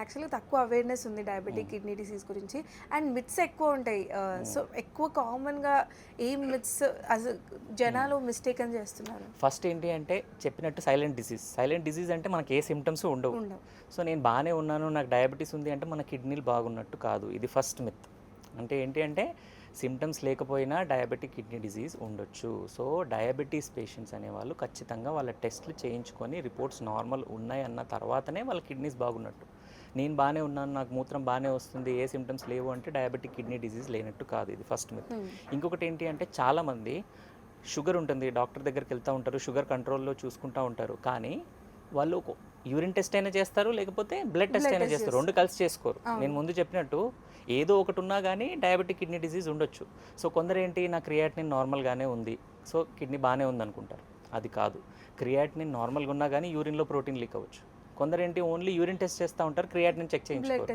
Actually తక్కువ awareness ఉంది diabetic kidney disease గురించి. అండ్ మిత్స్ ఎక్కువ ఉంటాయి. సో ఎక్కువ కామన్గా ఏ మిత్స్ జనాలు మిస్టేక్ అని చేస్తున్నారు? ఫస్ట్ ఏంటి అంటే చెప్పినట్టు సైలెంట్ డిసీజ్ సైలెంట్ డిసీజ్ అంటే మనకి ఏ సిమ్టమ్స్ ఉండవు. సో నేను బాగానే ఉన్నాను నాకు డయాబెటీస్ ఉంది అంటే మన కిడ్నీలు బాగున్నట్టు కాదు. ఇది ఫస్ట్ మిత్ అంటే ఏంటి అంటే సిమ్టమ్స్ లేకపోయినా డయాబెటిక్ కిడ్నీ డిసీజ్ ఉండొచ్చు. సో డయాబెటీస్ పేషెంట్స్ అనేవాళ్ళు ఖచ్చితంగా వాళ్ళ టెస్ట్లు చేయించుకొని రిపోర్ట్స్ నార్మల్ ఉన్నాయి అన్న తర్వాతనే వాళ్ళ కిడ్నీస్ బాగున్నట్టు. నేను బాగానే ఉన్నాను నాకు మూత్రం బాగానే వస్తుంది ఏ సిమ్టమ్స్ లేవు అంటే డయాబెటిక్ కిడ్నీ డిసీజ్ లేనట్టు కాదు ఇది ఫస్ట్ మిత్ ఇంకొకటి ఏంటి అంటే చాలామంది షుగర్ ఉంటుంది డాక్టర్ దగ్గరికి వెళ్తూ ఉంటారు షుగర్ కంట్రోల్లో చూసుకుంటూ ఉంటారు కానీ వాళ్ళు యూరిన్ టెస్ట్ అయినా చేస్తారు లేకపోతే బ్లడ్ టెస్ట్ అయినా చేస్తారు రెండు కలిసి చేసుకోరు. నేను ముందు చెప్పినట్టు ఏదో ఒకటి ఉన్నా కానీ డయాబెటిక్ కిడ్నీ డిసీజ్ ఉండొచ్చు. సో కొందరు ఏంటి నా క్రియాటినిన్ నార్మల్గానే ఉంది సో కిడ్నీ బాగానే ఉంది అనుకుంటారు అది కాదు. క్రియాటినిన్ నార్మల్గా ఉన్నా కానీ యూరిన్లో ప్రోటీన్ లీక్ అవ్వచ్చు. కొందరు ఏంటి ఓన్లీ యూరిన్ టెస్ట్ చేస్తూ ఉంటారు క్రియాటినిన్ చెక్ చేయించుకోరు.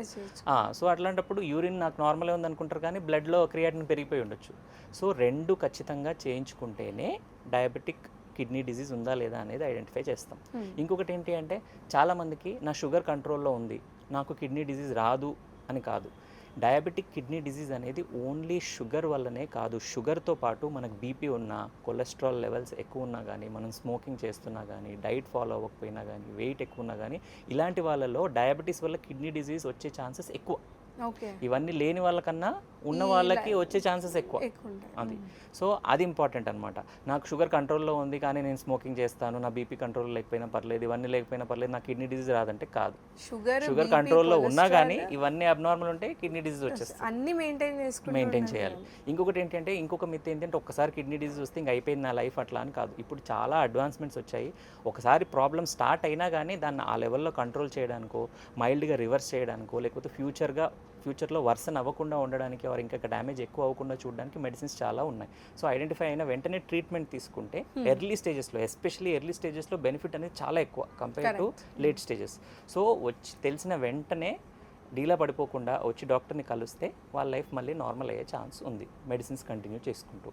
ఆ, సో అట్లాంటప్పుడు యూరిన్ నాకు నార్మల్గా ఉంది అనుకుంటారు కానీ బ్లడ్లో క్రియాటిన్ పెరిగిపోయి ఉండొచ్చు. సో రెండు ఖచ్చితంగా చేయించుకుంటేనే డయాబెటిక్ కిడ్నీ డిసీజ్ ఉందా లేదా అనేది ఐడెంటిఫై చేస్తాం. ఇంకొకటి ఏంటి అంటే చాలామందికి నా షుగర్ కంట్రోల్లో ఉంది నాకు కిడ్నీ డిసీజ్ రాదు అని కాదు. డయాబెటిక్ కిడ్నీ డిసీజ్ అనేది ఓన్లీ షుగర్ వల్లనే కాదు. షుగర్తో పాటు మనకు బీపీ ఉన్నా కొలెస్ట్రాల్ లెవెల్స్ ఎక్కువ ఉన్నా కానీ మనం స్మోకింగ్ చేస్తున్నా కానీ డైట్ ఫాలో అవ్వకపోయినా కానీ వెయిట్ ఎక్కువ ఉన్నా కానీ ఇలాంటి వాళ్ళలో డయాబెటీస్ వల్ల కిడ్నీ డిసీజ్ వచ్చే ఛాన్సెస్ ఎక్కువ. ఓకే. ఇవన్నీ లేని వాళ్ళకన్నా ఉన్న వాళ్ళకి వచ్చే ఛాన్సెస్ ఎక్కువ. అది. సో అది ఇంపార్టెంట్ అనమాట నాకు షుగర్ కంట్రోల్లో ఉంది కానీ నేను స్మోకింగ్ చేస్తాను నా బీపీ కంట్రోల్ లేకపోయినా పర్లేదు ఇవన్నీ లేకపోయినా పర్లేదు నాకు కిడ్నీ డిసీజ్ రాదంటే కాదు. షుగర్ షుగర్ కంట్రోల్లో ఉన్నా కానీ ఇవన్నీ అబ్నార్మల్ ఉంటే కిడ్నీ డిసీజ్ వచ్చేస్తుంది. అన్ని మెయింటైన్ చేసుకుంటూ మెయింటైన్. చేయాలి. ఇంకొకటి ఏంటంటే ఇంకొక మిత్ ఏంటంటే ఒక్కసారి కిడ్నీ డిసీజ్ వస్తే ఇంక అయిపోయింది నా లైఫ్ అట్లా అని కాదు. ఇప్పుడు చాలా అడ్వాన్స్మెంట్స్ వచ్చాయి. ఒకసారి ప్రాబ్లం స్టార్ట్ అయినా కానీ దాన్ని ఆ లెవెల్లో కంట్రోల్ చేయడానికో మైల్డ్గా రివర్స్ చేయడానికో లేకపోతే ఫ్యూచర్గా ఫ్యూచర్లో వర్సన్ అవ్వకుండా ఉండడానికి ఆర్ ఇంకా డ్యామేజ్ ఎక్కువ అవ్వకుండా చూడడానికి మెడిసిన్స్ చాలా ఉన్నాయి. సో ఐడెంటిఫై అయిన వెంటనే ట్రీట్మెంట్ తీసుకుంటే ఎర్లీ స్టేజెస్లో ఎస్పెషల్లీ ఎర్లీ స్టేజెస్లో బెనిఫిట్ అనేది చాలా ఎక్కువ compare to late stages. So వచ్చి తెలిసిన వెంటనే డీలా పడిపోకుండా వచ్చి డాక్టర్ని కలిస్తే వాళ్ళ లైఫ్ మళ్ళీ నార్మల్ అయ్యే ఛాన్స్ ఉంది. మెడిసిన్స్ కంటిన్యూ చేసుకుంటూ.